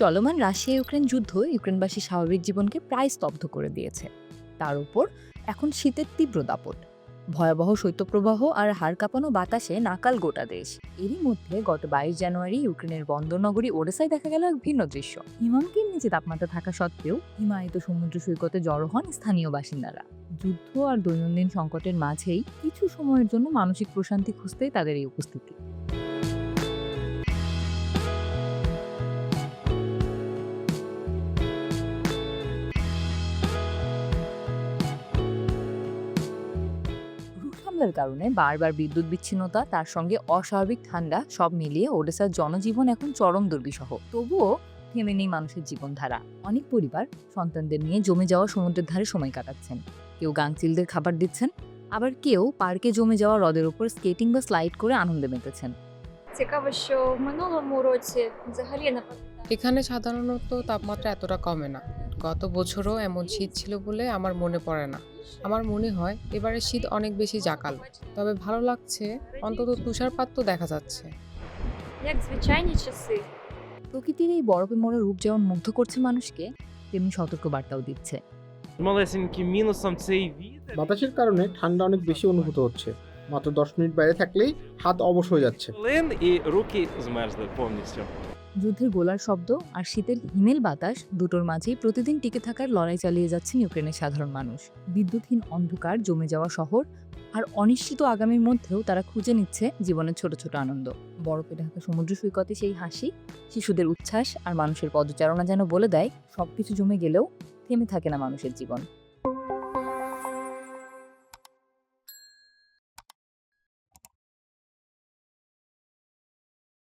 চলমান Russia Ukraine যুদ্ধ ইউক্রেনবাসী স্বাভাবিক জীবনকে প্রায় স্তব্ধ করে দিয়েছে। তার উপর এখন শীতের তীব্র দাপট। ভয়াবহ শৈত্যপ্রবাহ আর হাড় কাঁপানো বাতাসে নাকাল গোটা দেশ। এরই মধ্যে গত বাইশ জানুয়ারি ইউক্রেনের বন্দর নগরী ওডেসায় দেখা গেল এক ভিন্ন দৃশ্য। হিমাঙ্কের নিচে তাপমাত্রা থাকা সত্ত্বেও হিমায়িত সমুদ্র সৈকতে জড়ো হন স্থানীয় বাসিন্দারা। যুদ্ধ আর দৈনন্দিন সংকটের মাঝেই কিছু সময়ের জন্য মানসিক প্রশান্তি খুঁজতেই তাদের এই উপস্থিতি। ঠান্ডার কারণে বারবার বিদ্যুৎ বিচ্ছিন্নতা তার সঙ্গে অস্বাভাবিক ঠান্ডা সব মিলিয়ে ওডেসার জনজীবন এখন চরম দুর্বিষহ। তবুও থেমে নেই মানুষের জীবনধারা। অনেক পরিবার সন্তানদের নিয়ে জমে যাওয়া সমুদ্রের ধারে সময় কাটাচ্ছেন। কেউ গাংচিলদের খাবার দিচ্ছেন আবার কেউ পার্কে জমে যাওয়া হ্রদের উপর স্কেটিং বা স্লাইড করে আনন্দে মেতেছেন। এখানে সাধারণত তাপমাত্রা এতটা কমে না। গত বছরও এমন শীত ছিল বলে আমার মনে পড়ে না। আমার মনে হয় এবারে শীত অনেক বেশি জাকাল। তবে ভালো লাগছে অন্তত তুষারপাত তো দেখা যাচ্ছে। প্রকৃতির এই বরফে মোড়া রূপ যেমন মুগ্ধ করছে মানুষকে তেমনি সতর্ক বার্তাও দিচ্ছে বাতাসের কারণে ঠান্ডা অনেক বেশি অনুভূত হচ্ছে। মাত্র দশ মিনিট বাইরে থাকলেই হাত অবশ হয়ে যাচ্ছে। যুদ্ধের গোলার শব্দ আর শীতের হিমেল বাতাস দুটোর মাঝেই প্রতিদিন টিকে থাকার লড়াই চালিয়ে যাচ্ছেন ইউক্রেনের সাধারণ মানুষ। বিদ্যুৎহীন অন্ধকার জমে যাওয়া শহর আর অনিশ্চিত আগামীর মধ্যেও তারা খুঁজে নিচ্ছে জীবনের ছোট ছোট আনন্দ। বরফে ঢাকা সমুদ্র সৈকতে সেই হাসি শিশুদের উচ্ছ্বাস আর মানুষের পদচারণা যেন বলে দেয় সবকিছু জমে গেলেও থেমে থাকে না মানুষের জীবন।